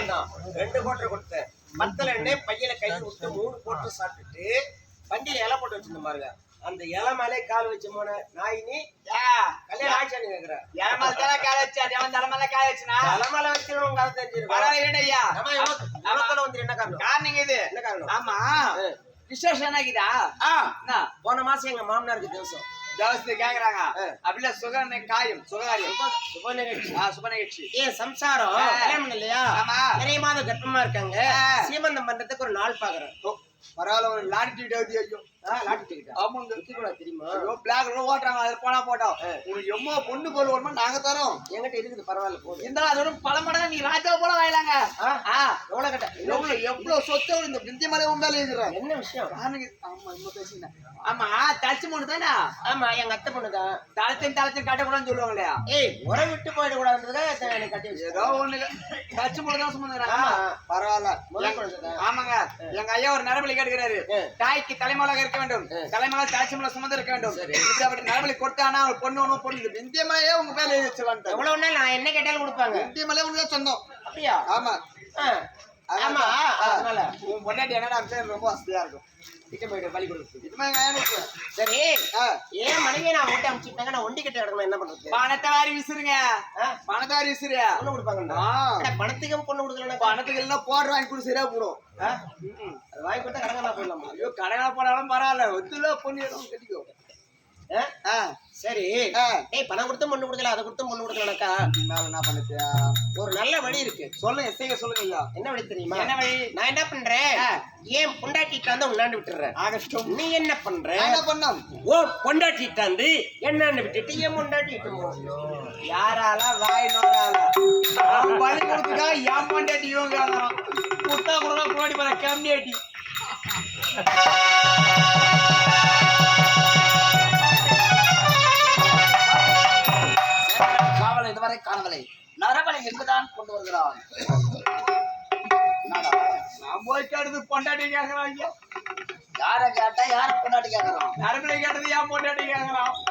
வந்தான் ரெண்டு கோட்டர் கொடுத்தேன். மத்தல எண்ணெய் பையில கை விட்டு மூணு கோட்டர் சாப்பிட்டுட்டு வண்டியில இலை போட்டு வச்சிருந்த பாருங்க. அந்த இலை மேலே கால் வச்ச போன நாய் நீ கல்யாணம் ஆச்சான்னு கேக்குற. எலமலத்தால காய வச்சு? அது அவன் தலைமையில காய வச்சுனா? இலை மேல வச்சிருவோம் கால தெரிஞ்சிருக்கோம் பரவாயில்ல ஐயா. நம்ம இவத்துல வந்து என்ன காரணம்? காரணங்க இது. என்ன காரணம்? ஆமா. விசேஷம் என்ன? போன மாசம் எங்க மாமனாருக்கு திவசம் தேவஸ்து கேக்குறாங்க. அப்படில சுக காயம் சுகாரியம் சுப நிகழ்ச்சி. சுப நிகழ்ச்சி. ஏன் சம்சாரம். கல்யாணம் இல்லையா. நிறைய மாதம் கர்ப்பமா இருக்காங்க. சீமந்தம் பண்றதுக்கு ஒரு நாள் பாக்குறேன். பரவாயில்ல ஒரு டவுதி ஐயோ. பொண்ணு நாங்க தரோம். என்கிட்ட இருக்குது பரவாயில்ல இருந்தாலும் அதோட பல மடங்கு நீ ராஜா போல வாயிலாங்க. எவ்வளவு கட்ட? எவ்வளவு எவ்வளவு சொத்து இந்த விந்திய மலை உண்டால என்ன விஷயம்? ஆமா இன்னும் ஆமா. தச்சு பொண்ணு தானே? ஆமா எங்க அத்தை பொண்ணுதான் தளத்தின் தளத்தின் கட்டக்கூடாதுன்னு சொல்லுவாங்க இல்லையா ஏய் உரை விட்டு போயிடக்கூடாதுன்றதுக்காக எனக்கு கட்டி வச்சு ஏதோ ஒண்ணு. தச்சு பொண்ணு தான் சுமந்துக்கிறாங்க. ஆமா. பரவாயில்ல. ஆமாங்க. எங்க ஐயா ஒரு நரபலி கேட்கிறாரு ஆ. தாய்க்கு தலைமலாக இருக்க வேண்டும். தலைமலை தாய்ச்சமலை சுமந்து இருக்க வேண்டும். இப்படி அப்படி நரபலி கொடுத்தானா ஒரு பொண்ணு ஒண்ணு பொண்ணு இந்த விந்திய மலையே உங்க பேர்ல எழுதி வச்சுலான்ட்டு எவ்வளவு நான் என்ன கேட்டாலும் கொடுப்பாங்க? விந்திய மலை உனக்கு சொந்தம். அப்படியா? ஆமா. ஆமா அதனால உன் பொண்டாட்டி என்னடா ரொம்ப வசதியா இருக்கும். டிக்கெட் போயிட்டு பலி கொடுத்து சரி. ஏன் மனைவியை நான் விட்டு அனுப்பிச்சுட்டாங்க நான் ஒண்டி கட்ட கிடக்கணும்? என்ன பண்றது? பணத்தை வாரி விசுருங்க? பணத்தை வாரி விசுரு பொண்ணு கொடுப்பாங்கடா ஆ. பணத்துக்கு பொண்ணு கொடுக்கலன்னா பணத்துக்கு எல்லாம் போடுற வாங்கி கொடு சரியா போடும்? அது வாங்கி கொடுத்தா கடங்கா போயிடலாமா? ஐயோ கடையில போனாலும் பரவாயில்ல. ஒத்துல பொண்ணு கட்டிக்கோ? ஆ சரி. ஆ. ஏய் பணம் கொடுத்தும் பொண்ணு கொடுக்கல அதை கொடுத்தும் பொண்ணு கொடுக்கலனாக்கா நான் என்ன பண்ணுத்தியா ஒரு நல்ல வழி இருக்கு. சொல்லுங்க எஸ்ஐங்க சொல்லுங்க ஐயா. என்ன வழி தெரியுமா? என்ன வழி? நான் என்ன பண்றேன். ஏன் பொண்டாட்டிட்டு வந்து உண்ணாண்டு விட்டுறேன் ஆகஸ்டும் நீ என்ன பண்ற? என்ன பண்ணோம் ஓ பொண்டாட்டிட்டு வந்து என்னன்னு விட்டுட்டு ஏன் பொண்டாட்டிட்டு யாரால வாய் நோரால பலி கொடுத்துக்கா என் பொண்டாட்டி இவங்க குத்தா கூட போற கம்மியாட்டி காவல் காணவில்லை நரபலை எங்குதான் கொண்டு வருகிறான்? நான் போய் கேட்டது பொண்டாட்டி கேட்கறான் ஐயா யார கேட்டா யார பொண்டாட்டி கேட்கறான் நரபலை கேட்டது? ஏன் பொண்டாட்டி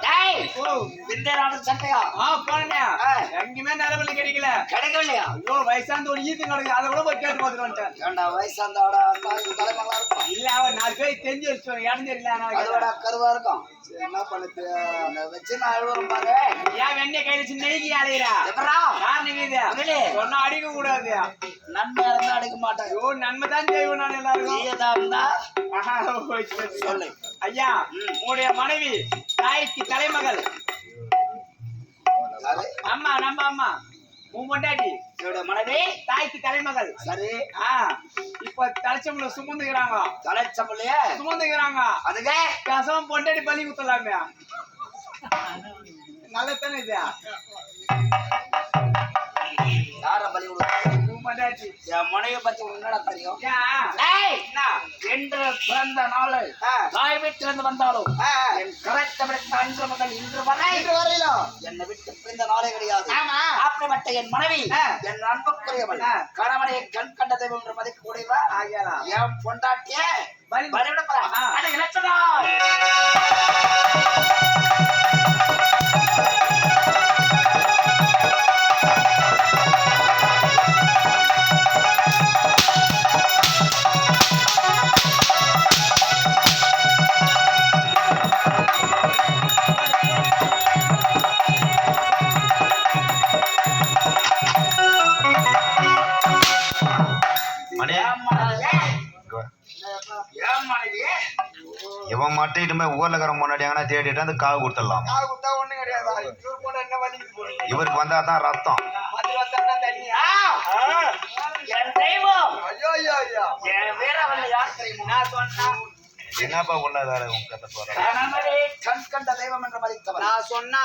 டேய் ஓ. விந்தரான சட்டையா? ஆ போனே எங்கேயுமே நரபலி கிடைக்கல. கிடைக்கலையா ஐயோ வயசாந்த ஒரு ஈத்து கிடக்கு அதை கூட போய் கேட்டு பார்த்துட்டு வந்துட்டேன். ஏண்டா வயசாந்தோட தலைமகளா இருக்கும் இல்ல அவன் நாலு பேர் தெரிஞ்சு வச்சு இடம் தெரியல அதோட கருவா இருக்கும். என்ன பண்ணுது? வச்சு நான் பாரு. ஏன் வெண்ணெய் கையில சின்ன நெய்க்கு அலையிறா சொன்னா அடிக்க கூடாது நன்மை இருந்தா அடிக்க மாட்டாங்க ஐயோ நன்மை தான் செய்வோம் நான் எல்லாருக்கும். தீயதா இருந்தா. ஐயா உங்களுடைய மனைவி தாய்க்கு தலைமகள். அம்மா நம்ம அம்மா. உன் பொண்டாட்டி. என்னோட மனைவி தாய்க்கு தலைமகள். சரி ஆ இப்ப தலைச்சம்பளம் சுமந்துக்கிறாங்க. தலைச்சம்பளையே? சுமந்துக்கிறாங்க. அதுக்கு? பேசாம பொண்டாடி பலி குத்தலாமே நல்லதானே இது? என் பத்தி தெரியும்? என்று பிறந்த நாள். தாய் வீட்டிலிருந்து வந்தாலும் என் கரைத்தமிழ் அன்று முதல் இன்று வரை இன்று வரையிலும் என்னை விட்டு பிரிந்த நாளே கிடையாது. ஆமா. அப்படிப்பட்ட என் மனைவி. என் அன்புக்குரியவள். கணவனை கண் கண்ட தெய்வம் என்று மதிக்கக்கூடியவள் ஆகியாரா? என் பொண்டாட்டிய இவன் மட்டும் இனிமே ஊர்ல இருக்கிற முன்னாடி எங்கன்னா தேடிட்டு வந்து காவு கொடுத்துடலாம் காது குத்தா ஒண்ணும் கிடையாது. இவர் போனா என்ன வலிக்குது போடுங்க. இவருக்கு வந்தா தான் ரத்தம் அது வந்தான்னா தண்ணியா? ஆ. என் தெய்வம் ஐயோ, ஐயோ, ஐயோ. என் வீரவல்ல யார் தெரியுமா நான் சொன்னா என்னப்பா உள்ள வேற உங்க கதை போற நான் சொன்னா